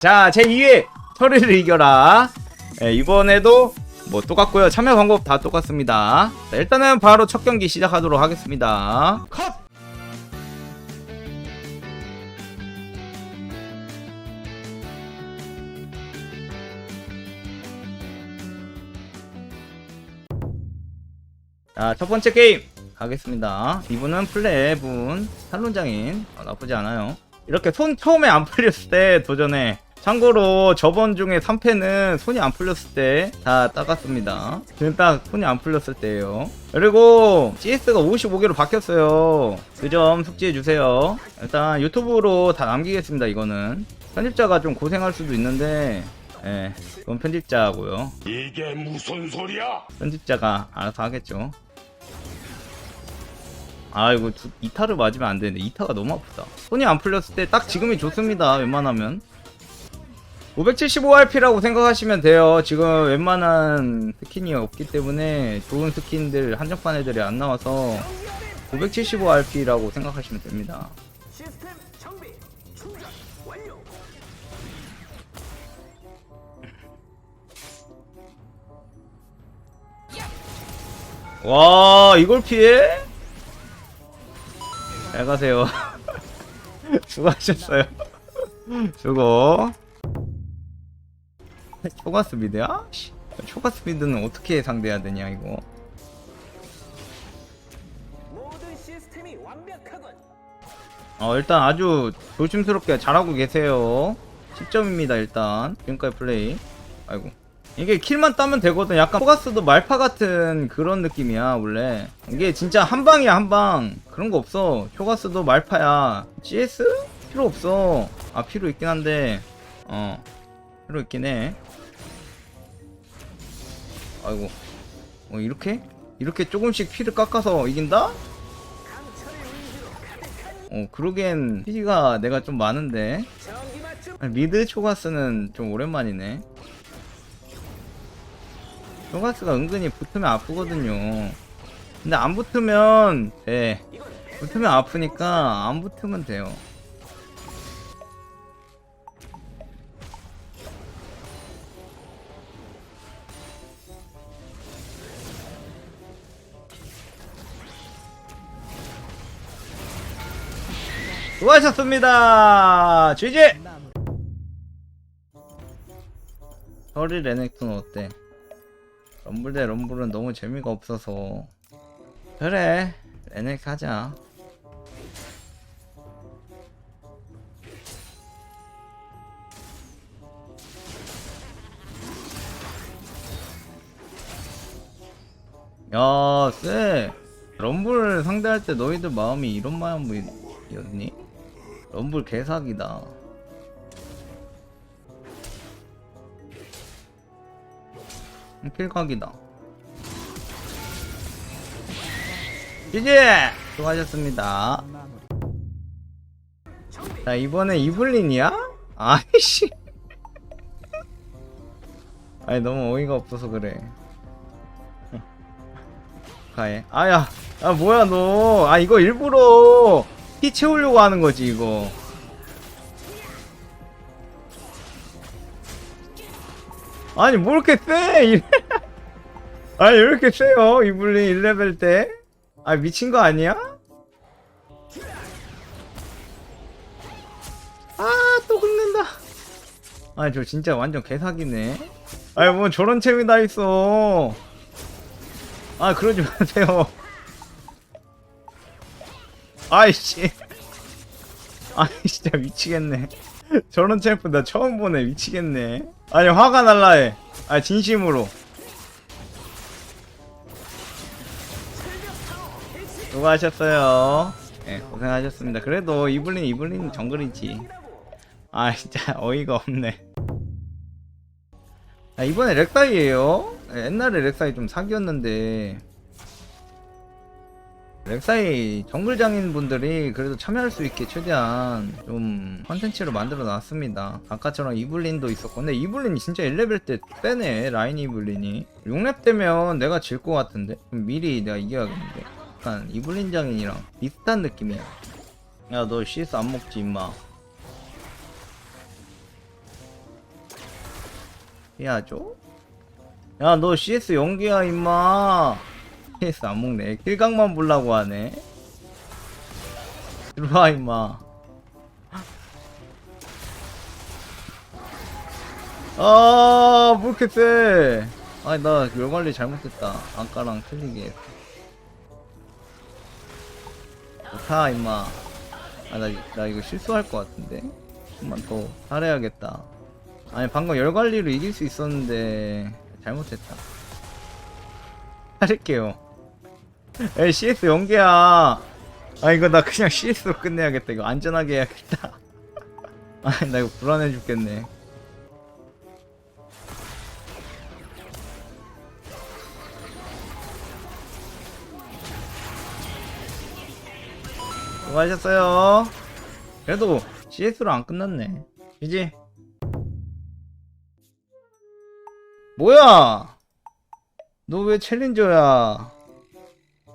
자, 제 2회 철을 이겨라. 예, 이번에도 뭐 똑같고요. 참여 방법 다 똑같습니다. 자, 일단은 바로 첫 경기 시작하도록 하겠습니다. 컷! 자, 첫 번째 게임 가겠습니다. 이분은 플레분 탈론장인 어, 나쁘지 않아요. 이렇게 손 처음에 안 풀렸을 때 도전해. 참고로 저번 중에 3패는 손이 안 풀렸을 때 다 따갔습니다. 지금 딱 손이 안 풀렸을 때예요. 그리고 CS가 55개로 바뀌었어요. 그 점 숙지해 주세요. 일단 유튜브로 다 남기겠습니다. 이거는 편집자가 좀 고생할 수도 있는데, 예, 그건 편집자고요. 이게 무슨 소리야? 편집자가 알아서 하겠죠. 아 이거 두, 이타를 맞으면 안 되는데 이타가 너무 아프다. 손이 안 풀렸을 때 딱 지금이 좋습니다. 웬만하면 575RP라고 생각하시면 돼요. 지금 웬만한 스킨이 없기 때문에 좋은 스킨들 한정판 애들이 안 나와서 575RP라고 생각하시면 됩니다. 와 이걸 피해? 잘 가세요 수고하셨어요 수고 초가스 미드야? 씨, 초가스 미드는 어떻게 상대해야 되냐 이거. 어 일단 아주 조심스럽게 잘하고 계세요. 10점입니다 일단. 지금까지 플레이. 아이고. 이게 킬만 따면 되거든. 약간 포가스도 말파 같은 그런 느낌이야 원래. 이게 진짜 한방이야 한방. 그런 거 없어. 초가스도 말파야. CS? 필요 없어. 아 필요 있긴 한데. 어 필요 있긴 해 아이고 어 이렇게? 이렇게 조금씩 피를 깎아서 이긴다? 어 그러기엔 피가 내가 좀 많은데 미드 초가스는 좀 오랜만이네. 초가스가 은근히 붙으면 아프거든요. 근데 안 붙으면 돼. 붙으면 아프니까 안 붙으면 돼요. 수고하셨습니다. GG! 서리 레넥톤 어때? 럼블 대 럼블은 너무 재미가 없어서 그래 레넥 하자 야, 쎄. 럼블 상대할 때 너희들 마음이 이런 마음이었니? 럼블 개사기다. 필각이다. 이제 수고하셨습니다. 자 이번에 이블린이야? 아이씨. 아니 너무 어이가 없어서 그래. 가해. 아야, 아 뭐야 너? 아 이거 일부러 피 채우려고 하는 거지 이거. 아니 뭐 이렇게 세? 아니 왜 이렇게 세요 이블린 1레벨 때? 아 미친 거 아니야? 아또 긁는다 아니 저 진짜 완전 개사기네 아니 뭐 저런 챔이 다 있어 아 그러지 마세요 아이씨. 아이 진짜 미치겠네. 저런 챔프 나 처음 보네. 미치겠네. 아니 화가 날라 해 아 진심으로. 수고하셨어요. 예 고생하셨습니다. 그래도 이블린 이블린 정글이지. 아 진짜 어이가 없네. 아 이번에 렉사이에요? 예, 옛날에 렉사이 좀 사기였는데 렉사이 정글장인 분들이 그래도 참여할 수 있게 최대한 좀 컨텐츠를 만들어 놨습니다. 아까처럼 이블린도 있었고, 근데 이블린이 진짜 1레벨 때 빼네, 라인 이블린이. 6렙 되면 내가 질 것 같은데? 미리 내가 이겨야겠는데. 약간 이블린 장인이랑 비슷한 느낌이야. 야, 너 CS 안 먹지, 임마. 해야죠 야 너 CS 연기야 임마 CS 안 먹네 킬각만 보려고 하네 들어와 임마 아, 뭐 이렇게 세? 아니, 나 열관리 잘못했다. 아까랑 틀리게. 좋다, 임마. 아, 나, 나 이거 실수할 것 같은데? 좀만 더 잘해야겠다. 아니, 방금 열관리로 이길 수 있었는데, 잘못했다. 할게요. 에이, CS 연계야. 아, 이거 나 그냥 CS로 끝내야겠다. 이거 안전하게 해야겠다. 아, 나 이거 불안해 죽겠네. 수고하셨어요. 그래도 CS로 안 끝났네. 이지? 뭐야? 너 왜 챌린저야?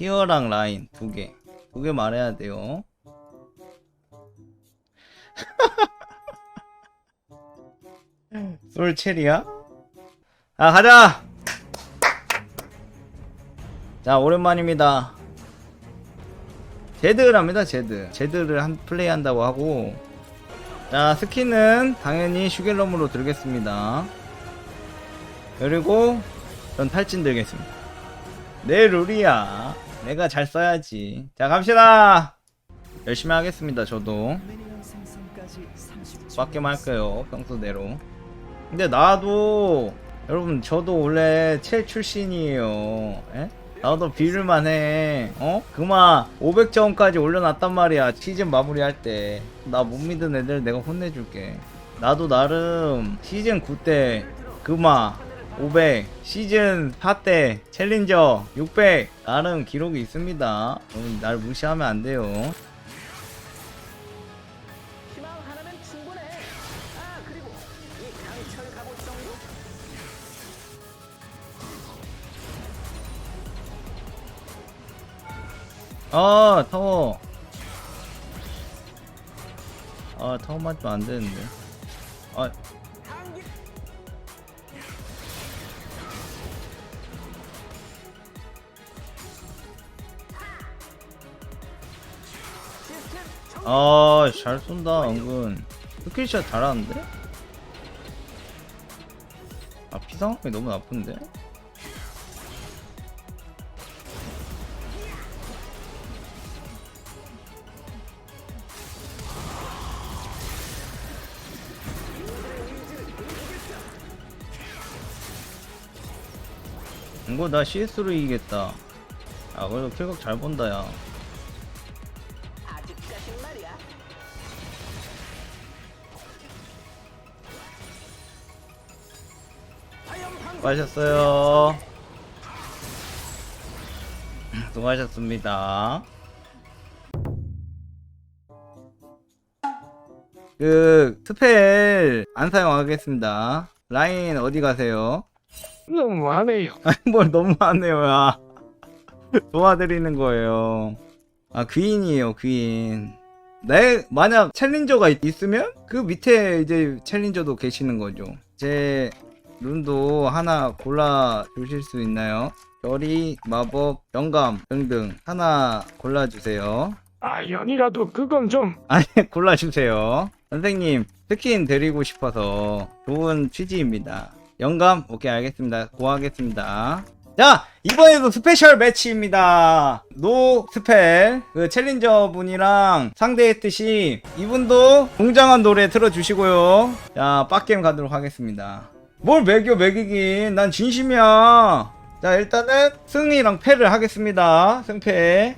티어랑 라인 두 개. 두 개 말해야 돼요. 솔 체리야? 아, 가자! 자, 오랜만입니다. 제드랍니다 제드 제드를 한 플레이 한다고 하고 자 스킨은 당연히 슈겔럼으로 들겠습니다 그리고 전 탈진 들겠습니다 내 룰이야 내가 잘 써야지 자 갑시다 열심히 하겠습니다 저도 밖에만 할게요 평소대로 근데 나도 여러분 저도 원래 첼 출신이에요 에? 나도 비를만 해. 어? 그마 500점까지 올려놨단 말이야. 시즌 마무리할 때. 나 못 믿은 애들 내가 혼내줄게. 나도 나름 시즌 9 때 그마 500, 시즌 4때 챌린저 600 나름 기록이 있습니다. 여러분 날 무시하면 안 돼요. 아? 아 타워. 아 타워 맞으면 안 되는데. 아 아, 잘 쏜다, 은근. 스킬샷 잘하는데? 아, 피상황이 너무 나쁜데? 이거 나 CS로 이기겠다. 아, 그래도 킬각 잘 본다, 야. 수고하셨어요. 수고하셨습니다. 그 스펠 안 사용하겠습니다. 라인 어디 가세요? 너무하네요. 아니 뭘 너무하네요야. 도와드리는 거예요. 아 귀인이에요 귀인. 내 만약 챌린저가 있- 있으면 그 밑에 이제 챌린저도 계시는 거죠. 제 룬도 하나 골라 주실 수 있나요? 별이, 마법, 영감 등등 하나 골라 주세요. 아, 연이라도 그건 좀. 아니 골라 주세요. 선생님 스킨 드리고 싶어서 좋은 취지입니다. 영감 오케이 알겠습니다. 고하겠습니다. 자 이번에도 스페셜 매치입니다. 노 스펠 그 챌린저 분이랑 상대했듯이 이분도 공정한 노래 틀어주시고요. 자 빡게임 가도록 하겠습니다. 뭘 매겨 매기긴 난 진심이야. 자 일단은 승리랑 패를 하겠습니다. 승패.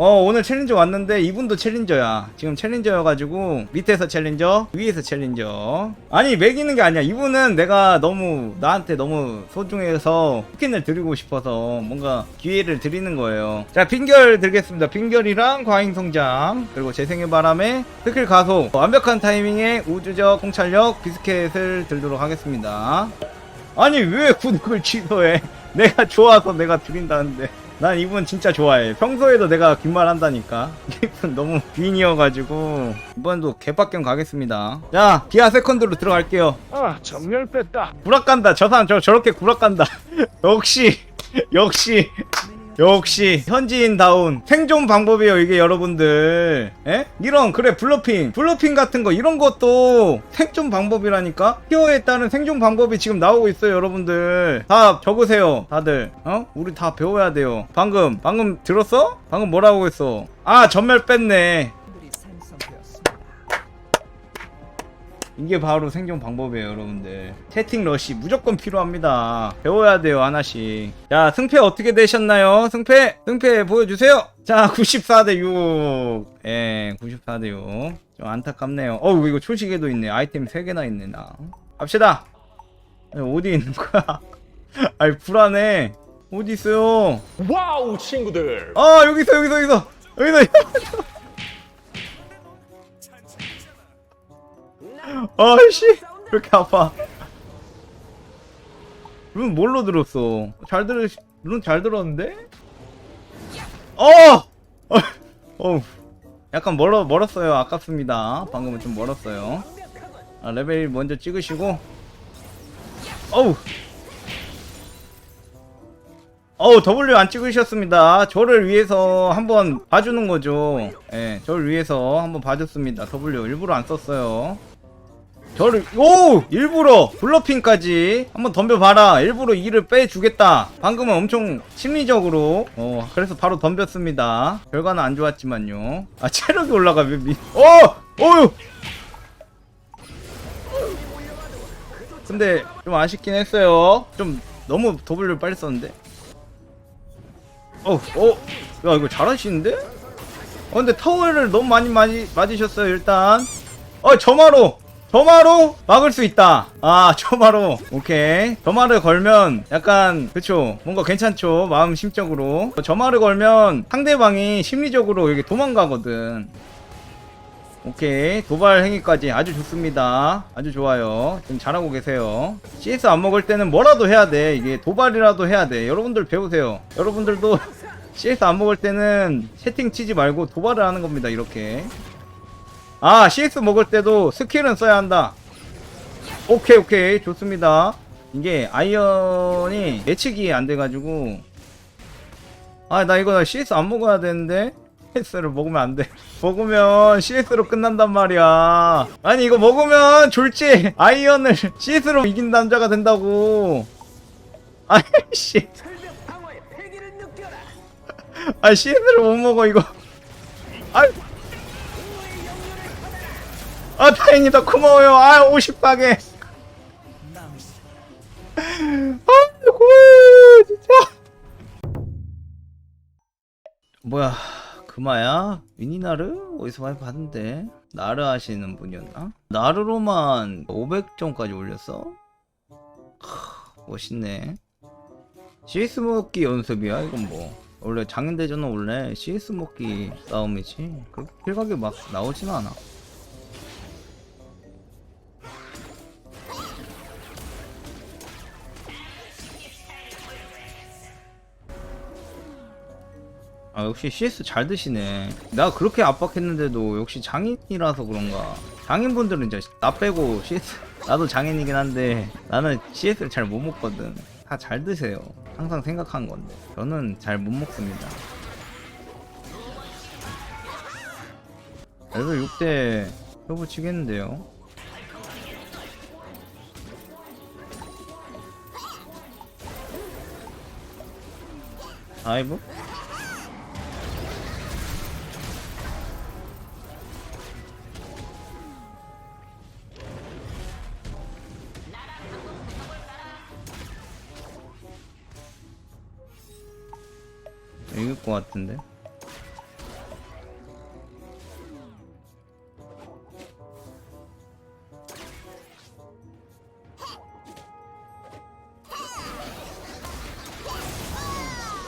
어 오늘 챌린저 왔는데 이분도 챌린저야. 지금 챌린저여가지고 밑에서 챌린저 위에서 챌린저. 아니 매기는 게 아니야. 이분은 내가 너무 나한테 너무 소중해서 스킨을 드리고 싶어서 뭔가 기회를 드리는 거예요. 자 핑결 드리겠습니다. 핑결이랑 과잉성장. 그리고 재생의 바람에 스킬 가속. 완벽한 타이밍에 우주적 통찰력 비스켓을 들도록 하겠습니다. 아니 왜 구독을 취소해? 내가 좋아서 내가 드린다는데 난 이분 진짜 좋아해. 평소에도 내가 긴 말 한다니까. 이분 너무 윈이어가지고 이번도 개빡경 가겠습니다. 자, 기아 세컨드로 들어갈게요. 아 전멸 뺐다 구락 간다. 저 사람 저 저렇게 구락 간다. 역시 역시 역시 현지인다운 생존 방법이에요 이게 여러분들. 에? 이런 그래 블러핑. 블러핑 같은 거 이런 것도 생존 방법이라니까? 티어에 따른 생존 방법이 지금 나오고 있어요 여러분들. 다 적으세요 다들. 어? 우리 다 배워야 돼요. 방금 방금 들었어? 방금 뭐라고 했어? 아 전멸 뺐네 이게 바로 생존 방법이에요, 여러분들. 채팅 러시 무조건 필요합니다. 배워야 돼요, 하나씩. 자, 승패 어떻게 되셨나요? 승패! 승패 보여주세요! 자, 94대 6. 예, 94대 6. 좀 안타깝네요. 어우, 이거 초식에도 있네. 아이템 3개나 있네, 나. 갑시다! 야, 어디 있는 거야? 아이, 불안해. 어디 있어요? 와우 친구들 아, 여기 있어, 여기 있어, 여기 있어! 여기 있어! 아씨 왜 이렇게 아파? 룬 뭘로 들었어? 잘 들으 룬잘 들었는데? 어! 어! 어우 약간 멀어 멀었어요. 아깝습니다. 방금은 좀 멀었어요. 아, 레벨 먼저 찍으시고. 어우! 어우 W 안 찍으셨습니다. 저를 위해서 한번 봐주는 거죠. 예 저를 위해서 한번 봐줬습니다. W 일부러 안 썼어요 저를 오 일부러 블러핑까지 한번 덤벼봐라. 일부러 이를 빼주겠다. 방금은 엄청 심리적으로 어 그래서 바로 덤볐습니다. 결과는 안 좋았지만요. 아 체력이 올라가 왜 미... 어! 어휴 근데 좀 아쉽긴 했어요. 좀 너무 W 빨리 썼는데? 어우 어? 야 이거 잘하시는데? 어 근데 타워를 너무 많이 많이 맞으셨어요 일단. 어 점화로 점화로 막을 수 있다. 아 점화로. 오케이. 점화를 걸면 약간 그쵸. 뭔가 괜찮죠. 마음 심적으로. 점화를 걸면 상대방이 심리적으로 이게 도망가거든. 오케이. 도발 행위까지 아주 좋습니다. 아주 좋아요. 지금 잘하고 계세요. CS 안 먹을 때는 뭐라도 해야 돼. 이게 도발이라도 해야 돼. 여러분들 배우세요. 여러분들도 CS 안 먹을 때는 채팅 치지 말고 도발을 하는 겁니다 이렇게 아 CS 먹을 때도 스킬은 써야 한다. 오케이 오케이. 좋습니다. 이게 아이언이 예측이 안 돼가지고. 아 나 이거 CS 안 먹어야 되는데? CS를 먹으면 안 돼. 먹으면 CS로 끝난단 말이야. 아니 이거 먹으면 졸지. 아이언을 CS로 이긴 남자가 된다고. 아이씨. 아 CS를 못 먹어 이거. 아, 아 다행이다 고마워요 아 50박에 아이고 진짜 뭐야 금화야? 위니나르? 어디서 많이 봤는데 나르 하시는 분이었나? 나르로만 500점까지 올렸어? 크, 멋있네 CS 먹기 연습이야 이건 뭐 원래 장인대전은 원래 CS 먹기 싸움이지 그렇게 필각이 막 나오진 않아 아 역시 CS 잘 드시네. 내가 그렇게 압박했는데도 역시 장인이라서 그런가. 장인분들은 이제 나 빼고 CS 나도 장인이긴 한데 나는 CS를 잘 못 먹거든. 다 잘 드세요. 항상 생각한 건데. 저는 잘 못 먹습니다. 레벨 6대 표부 치겠는데요? 아이브? 같은데?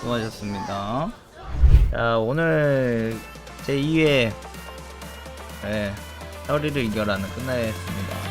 수고하셨습니다. 자 오늘 제 2회 네, 서리를 이겨라는 끝나겠습니다